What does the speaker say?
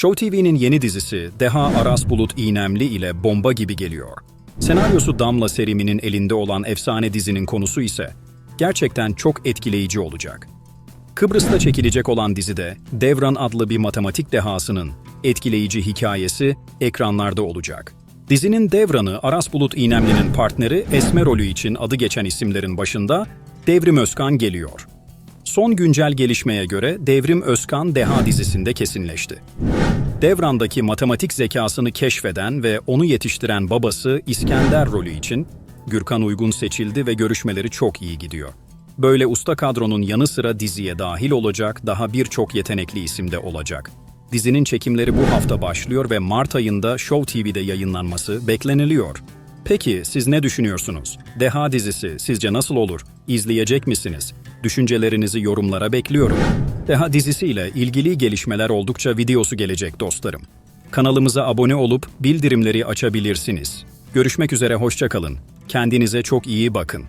Show TV'nin yeni dizisi Deha Aras Bulut İğnemli ile bomba gibi geliyor. Senaryosu Damla Serimi'nin elinde olan efsane dizinin konusu ise gerçekten çok etkileyici olacak. Kıbrıs'ta çekilecek olan dizide Devran adlı bir matematik dehasının etkileyici hikayesi ekranlarda olacak. Dizinin Devran'ı Aras Bulut İğnemli'nin partneri Esme rolü için adı geçen isimlerin başında Devrim Özkan geliyor. Son güncel gelişmeye göre Devrim Özkan Deha dizisinde kesinleşti. Devran'daki matematik zekasını keşfeden ve onu yetiştiren babası İskender rolü için Gürkan Uygun seçildi ve görüşmeleri çok iyi gidiyor. Böyle usta kadronun yanı sıra diziye dahil olacak daha birçok yetenekli isim de olacak. Dizinin çekimleri bu hafta başlıyor ve Mart ayında Show TV'de yayınlanması bekleniliyor. Peki siz ne düşünüyorsunuz? Deha dizisi sizce nasıl olur? İzleyecek misiniz? Düşüncelerinizi yorumlara bekliyorum. Deha dizisiyle ilgili gelişmeler oldukça videosu gelecek dostlarım. Kanalımıza abone olup bildirimleri açabilirsiniz. Görüşmek üzere hoşçakalın. Kendinize çok iyi bakın.